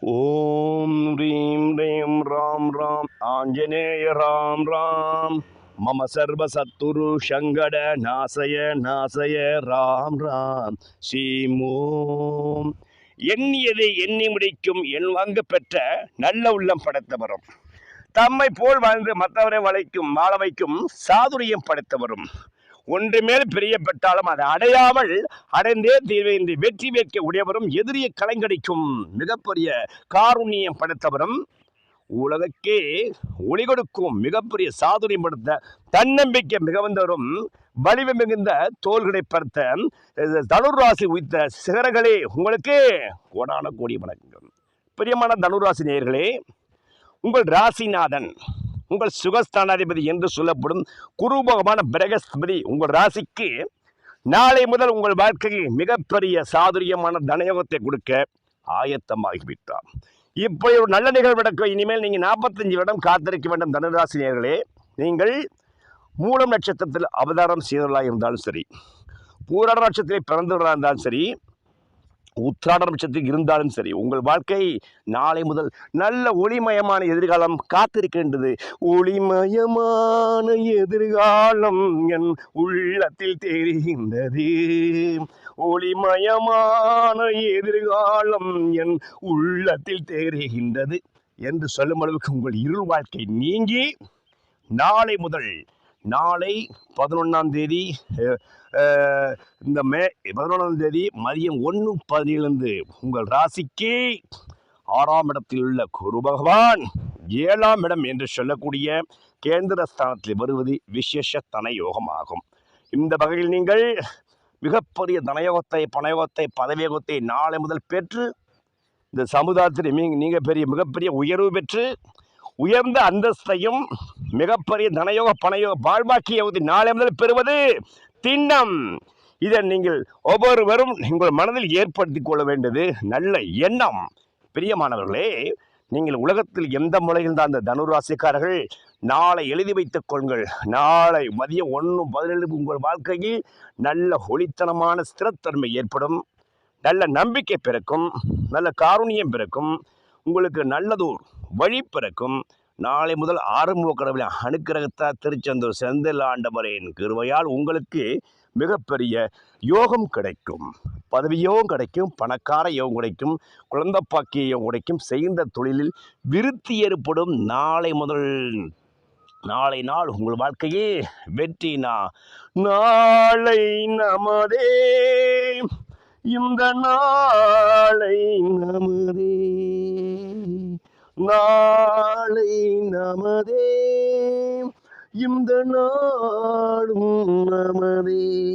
ஓம் ரீம் ரீம் ராம் ராம். ஆஞ்சநேய ராம் ராம். மம சர்வ சத்துரு சங்கட நாசய நாசய ராம் ராம். ஸ்ரீமோம் எண்ணியதை எண்ணி முடிக்கும் என் வங்கு பெற்ற நல்ல உள்ளம் படைத்தவரும். தம்மை போல் வாழ்ந்து மற்றவரை வளைக்கும் மாளவைக்கும் சாதுரியம் படைத்தவரும். ஒன்றுமேல் பிரியப்பட்டாலும் அதை அடையாமல் அடைந்தே தீர்வை இந்த வெற்றி வைக்க உடையவரும் எதிரியை கலைங்கடிக்கும் மிகப்பெரிய காருண்யம் படைத்தவரும் உலகக்கே ஒளி கொடுக்கும் மிகப்பெரிய சாதுரியம் படுத்த தன்னம்பிக்கை மிகவந்தவரும் வலிமை மிகுந்த தோள்களை பருத்த தனுராசி உயித்த சிகரங்களே உங்களுக்கு கோடான கோடி வணக்கங்கள். பிரியமான தனுராசி நேயர்களே உங்கள் ராசிநாதன் உங்கள் சுகஸ்தானாதிபதி என்று சொல்லப்படும் குரு பகவான பிரகஸ்பதி உங்கள் ராசிக்கு நாளை முதல் உங்கள் வாழ்க்கையில் மிகப்பெரிய சாதுரியமான தனயோகத்தை கொடுக்க ஆயத்தமாகிவிட்டார். இப்படி ஒரு நல்ல நிகழ்வு நடக்கும் இனிமேல் நீங்கள் நாற்பத்தஞ்சு வருடம் காத்திருக்க வேண்டும் தனுராசினியர்களே. நீங்கள் மூலம் நட்சத்திரத்தில் அவதாரம் செய்தவர்களாக இருந்தாலும் சரி பூரண நட்சத்திரத்தில் பிறந்தவர்களாக இருந்தாலும் சரி உத்திராட நட்சத்திரத்தில் இருந்தாலும் சரி உங்கள் வாழ்க்கை நாளை முதல் நல்ல ஒளிமயமான எதிர்காலம் காத்திருக்கின்றது. ஒளிமயமான எதிர்காலம் என் உள்ளத்தில் தெரிகின்றது. ஒளிமயமான எதிர்காலம் என் உள்ளத்தில் தெரிகின்றது. என்று சொல்லும் அளவுக்கு உங்கள் இருள் வாழ்க்கை நீங்கி நாளை முதல் நாளை பதினொன்றாம் தேதி இந்த மே பதினொன்றாம் தேதி மதியம் ஒன்று பதினேழுந்து உங்கள் ராசிக்கு ஆறாம் இடத்தில் உள்ள குரு பகவான் ஏழாம் இடம் என்று சொல்லக்கூடிய கேந்திர ஸ்தானத்தில் வருவது விசேஷ தனயோகமாகும். இந்த வகையில் நீங்கள் மிகப்பெரிய தனயோகத்தை பணயோகத்தை பதவியோகத்தை நாளை முதல் பெற்று இந்த சமுதாயத்தில் நீங்க- நீங்கள் பெரிய மிகப்பெரிய உயர்வு பெற்று உயர்ந்த அந்தஸ்தையும் மிகப்பெரிய தனயோக பணயோக வாழ்வாக்கியவதி நாளை முதல் பெறுவது திண்ணம். இதை நீங்கள் ஒவ்வொருவரும் உங்கள் மனதில் ஏற்படுத்தி கொள்ள வேண்டியது நல்ல எண்ணம். பிரியமானவர்களே நீங்கள் உலகத்தில் எந்த மூலையில் தான் அந்த தனுராசிக்காரர்கள் நாளை எழுதி வைத்துக் கொள்ங்கள் நாளை மதியம் ஒன்று பதினேழு உங்கள் வாழ்க்கையில் நல்ல ஒளித்தனமான ஸ்திரத்தன்மை ஏற்படும். நல்ல நம்பிக்கை பிறக்கும். நல்ல காருண்யம் பிறக்கும். உங்களுக்கு நல்லதோர் வழி பிறக்கும் நாளை முதல் ஆறுமுக கடவுளை அனுக்கிரகத்தா திருச்செந்தூர் செந்தில் ஆண்டவரின் கிருவையால் உங்களுக்கு மிகப்பெரிய யோகம் கிடைக்கும். பதவியோகம் கிடைக்கும் பணக்கார யோகம் கிடைக்கும் குழந்தை பாக்கிய யோகம் கிடைக்கும். செய்கின்ற தொழிலில் விருத்தி ஏற்படும். நாளை முதல் நாளை நாள் உங்கள் வாழ்க்கையே வெற்றினா. நாளை நமதே இந்த நாளை நமதே. நாளை நமதே. இந்த நாடும் நமதே.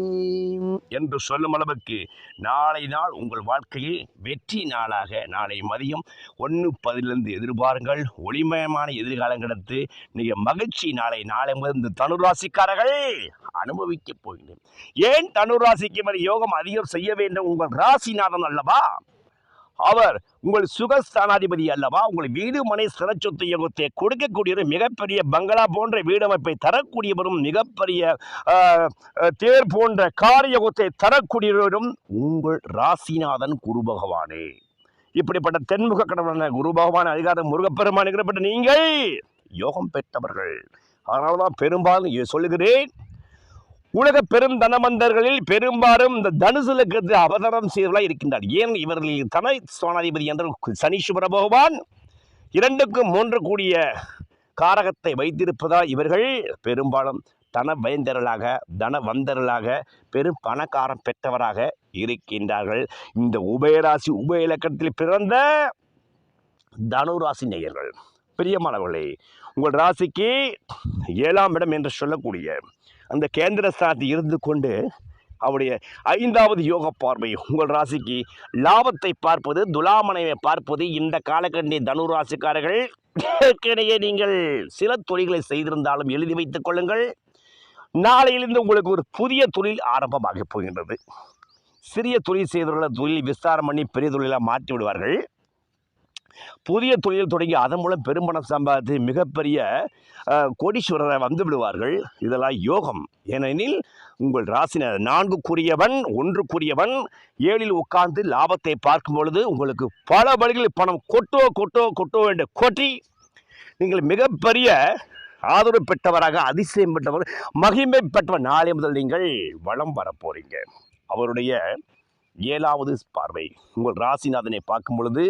என்று சொல்லும் அளவுக்கு நாளை நாள் உங்கள் வாழ்க்கையில் வெற்றி நாளாக நாளை மதியம் ஒன்று பதிலிருந்து எதிர்பாருங்கள். ஒளிமயமான எதிர்காலம் கிடத்து நீங்கள் மகிழ்ச்சி நாளை நாளை முதல் இந்த தனுராசிக்காரர்கள் அனுபவிக்கப் போகிறேன் ஏன் தனுராசிக்கு வரை யோகம் அதிகம் செய்ய வேண்டும்? உங்கள் ராசிநாதன் அல்லவா? அவர் உங்கள் சுகஸ்தானாதிபதி அல்லவா? உங்கள் வீடு மனை சிறச்சொத்து யோகத்தை கொடுக்கக்கூடிய மிகப்பெரிய பங்களா போன்ற வீடமைப்பை தரக்கூடியவரும் மிகப்பெரிய தேர் போன்ற காரியயோகத்தை தரக்கூடியவரும் உங்கள் ராசிநாதன் குரு பகவானே. இப்படிப்பட்ட தென்முக கடவுளான குரு பகவான் அதிகாரம் முருகப்பெருமான் நீங்கள் யோகம் பெற்றவர்கள். அதனால தான் பெரும்பாலும் சொல்லுகிறேன். உலக பெரும் தனமந்தர்களில் பெரும்பாலும் இந்த தனுசு அவதாரம் செய்தவர்களாக இருக்கின்றார். ஏன் இவர்களில் தன சுவானாதிபதி என்ற சனீஸ்வர பகவான்? இரண்டுக்கும் மூன்று கூடிய காரகத்தை வைத்திருப்பதால் இவர்கள் பெரும்பாலும் தன பயந்தர்களாக தன வந்தர்களாக பெரும் பணக்காரம் பெற்றவராக இருக்கின்றார்கள். இந்த உபயராசி உபய இலக்கணத்தில் பிறந்த தனுராசி நேயர்கள். பிரியமானவர்களே உங்கள் ராசிக்கு ஏழாம் இடம் என்று சொல்லக்கூடிய அந்த கேந்திர ஸ்தானத்தில் இருந்து கொண்டு அவருடைய ஐந்தாவது யோக பார்வை உங்கள் ராசிக்கு லாபத்தை பார்ப்பது துலாமனையை பார்ப்பது இந்த காலகண்டி தனுராசிக்காரர்கள் ஏற்கனவே நீங்கள் சில தொழில்களை செய்திருந்தாலும் எழுதி வைத்துக் கொள்ளுங்கள். நாளையிலிருந்து உங்களுக்கு ஒரு புதிய தொழில் ஆரம்பமாக போகின்றது. சிறிய தொழில் செய்துள்ள தொழில் விஸ்தாரம் பண்ணி பெரிய தொழிலாக மாற்றி விடுவார்கள். புதிய தொழில் தொடங்கி அதன் மூலம் பெரும்பணம் சம்பாதித்து மிகப்பெரிய கோடீஸ்வரரை வந்து விடுவார்கள். இதெல்லாம் யோகம். ஏனெனில் உங்கள் ராசின நான்குக்குரியவன் ஒன்றுக்குரியவன் ஏழில் உட்கார்ந்து லாபத்தை பார்க்கும் பொழுது உங்களுக்கு பல வழிகளில் பணம் கொட்டோ கொட்டோ கொட்டோ என்று கொட்டி நீங்கள் மிகப்பெரிய ஆதரவு பெற்றவராக அதிசயம் பெற்றவர் மகிமை பெற்றவர் நாளை முதல் நீங்கள் வளம் வரப்போறீங்க அவருடைய ஏழாவது பார்வை. உங்கள் ராசிநாதனை பார்க்கும் பொழுது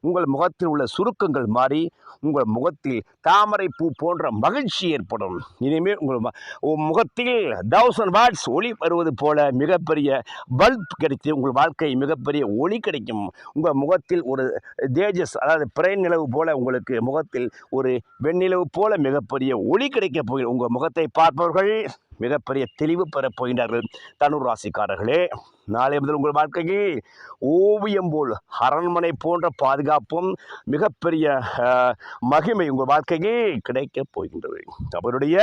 உங்கள் முகத்தில் உள்ள சுருக்கங்கள் மாறி உங்கள் முகத்தில் தாமரை பூ போன்ற மகிழ்ச்சி ஏற்படும். இனிமேல் உங்கள் முகத்தில் தௌசண்ட் வாட்ஸ் ஒளி வருவது போல மிகப்பெரிய பல்ப் கிடைத்து உங்கள் வாழ்க்கை மிகப்பெரிய ஒளி கிடைக்கும். உங்கள் முகத்தில் ஒரு தேஜஸ் அதாவது பிரைன் நிலவு போல உங்களுக்கு முகத்தில் ஒரு வெண்ணிலவு போல மிகப்பெரிய ஒளி கிடைக்கப் போகிறது. உங்கள் முகத்தை பார்ப்பவர்கள் மிகப்பெரிய தெளிவு பெறப் போகின்றார்கள் தனுர் ராசிக்காரர்களே. நாளை முதல் உங்கள் வாழ்க்கைக்கு ஓவியம் போல் அரண்மனை போன்ற பாதுகாப்பும் மிகப்பெரிய மகிமை உங்கள் வாழ்க்கைக்கு கிடைக்கப் போகின்றது. அவருடைய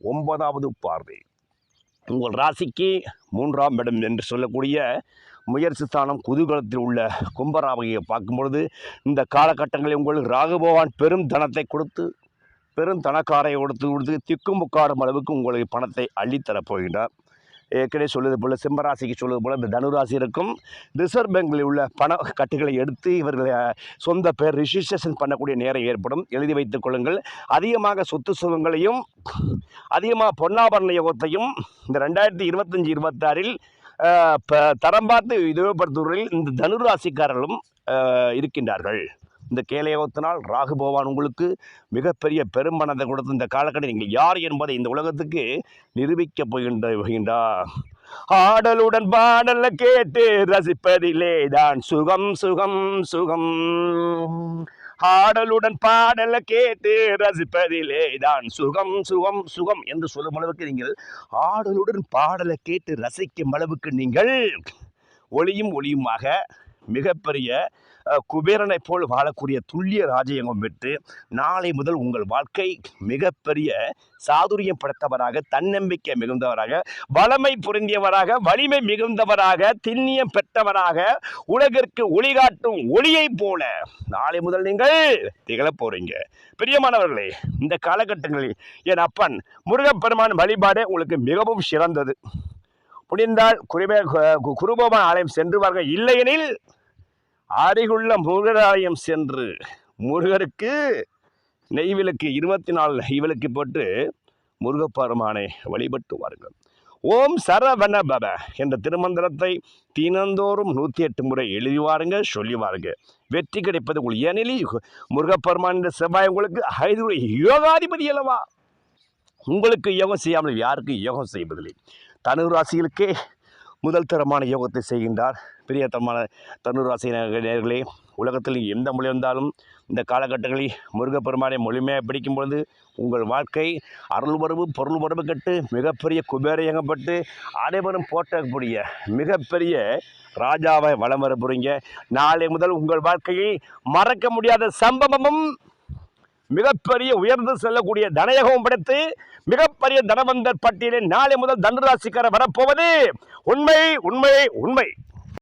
ஒன்பதாவது பார்வை. உங்கள் ராசிக்கு மூன்றாம் இடம் என்று சொல்லக்கூடிய முயற்சி ஸ்தானம் குதூகலத்தில் உள்ள கும்பராவையை பார்க்கும் பொழுது இந்த காலகட்டங்களில் உங்களுக்கு ராகுபவான் பெரும் தனத்தை கொடுத்து பெரும் தனக்காரை கொடுத்து கொடுத்து திக்குமுக்காடும் அளவுக்கு உங்களுக்கு பணத்தை அள்ளித்தரப் போகின்றார் ஏற்கனவே சொல்வது போல் சிம்மராசிக்கு சொல்வது போல இந்த தனுராசி இருக்கும். ரிசர்வ் பேங்கில் உள்ள பண கட்டுகளை எடுத்து இவர்களை சொந்த பேர் ரிஜிஸ்ட்ரேஷன் பண்ணக்கூடிய நேரம் ஏற்படும். எழுதி வைத்துக் கொள்ளுங்கள். அதிகமாக சொத்து சுகங்களையும் அதிகமாக பொன்னாபரண யோகத்தையும் இந்த ரெண்டாயிரத்தி இருபத்தஞ்சி இருபத்தாறில் தரம் பார்த்து உபயோகப்படுத்துவதில் இந்த தனுராசிக்காரர்களும் இருக்கின்றார்கள். இந்த கேளையோகத்தினால் ராகு பகவான் உங்களுக்கு மிகப்பெரிய பெரும்பணத்தை கொடுத்து இந்த காலக்கட்டத்தில் நீங்கள் யார் என்பதை இந்த உலகத்துக்கு நிரூபிக்கப் போகின்ற போகின்றார். ஆடலுடன் பாடல கேட்டு ரசிப்பதிலே தான் சுகம் சுகம் சுகம். ஆடலுடன் பாடல கேட்டு ரசிப்பதிலே தான் சுகம் சுகம் சுகம் என்று சொல்லும் அளவுக்கு நீங்கள் ஆடலுடன் பாடலை கேட்டு ரசிக்கும் அளவுக்கு நீங்கள் ஒளியும் ஒளியுமாக மிகப்பெரிய குபேரனை போல் வாழக்கூடிய துல்லிய ராஜயோகம் பெற்று நாளை முதல் உங்கள் வாழ்க்கை மிகப்பெரிய சாதுரியம் படைத்தவராக தன்னம்பிக்கை மிகுந்தவராக வளமை பொருந்தியவராக வலிமை மிகுந்தவராக திண்ணியம் பெற்றவராக உலகிற்கு ஒளிகாட்டும் ஒளியைப் போல நாளை முதல் நீங்கள் திகழப் போறீங்க. பிரியமானவர்களே இந்த காலகட்டங்களில் என் அப்பன் முருகப்பெருமான் வழிபாடு உங்களுக்கு மிகவும் சிறந்தது. முடிந்தால் குருவே கு- குருபவான் ஆலயம் சென்று வாருங்கள். இல்லையெனில் அருகுள்ள முருகராலயம் சென்று முருகருக்கு நெய்விளக்கு இருபத்தி நாலு நெய்விளக்கு போட்டு முருகப்பெருமானை வழிபட்டு வாருங்கள் ஓம் சரவண பவ என்ற திருமந்திரத்தை தினந்தோறும் நூற்றி எட்டு முறை எழுதி வாருங்க சொல்லி வாருங்க வெற்றி கிடைப்பது உங்களுக்கு ஏனெனில் முருகப்பெருமான் என்ற செவ்வாய் உங்களுக்கு ஐந்து யோகாதிபதி அல்லவா? உங்களுக்கு யோகம் செய்யாமல் யாருக்கு யோகம் செய்வதில்லை. தனு ராசிகளுக்கே முதல் தரமான யோகத்தை செய்கின்றார். பெரிய தரமான தனு நேர்களே உலகத்தில் எந்த மொழி வந்தாலும் இந்த காலகட்டங்களில் முருகப்பெருமானை முழுமையாக பிடிக்கும் பொழுது உங்கள் வாழ்க்கை அருள் வரவு பொருள் வரவு கட்டு மிகப்பெரிய குபேரையங்கப்பட்டு அனைவரும் போற்றக்கூடிய மிகப்பெரிய ராஜாவை வளம் வர போகிறீங்க நாளை முதல் உங்கள் வாழ்க்கையில் மறக்க முடியாத சம்பவமும் மிகப்பெரிய உயர்ந்து செல்லக்கூடிய தனயகம் படைத்து மிகப்பெரிய தனவந்தர் பட்டியலில் நாளை முதல் தனுராசிக்காரர் வரப்போவது. உண்மை உண்மை உண்மை.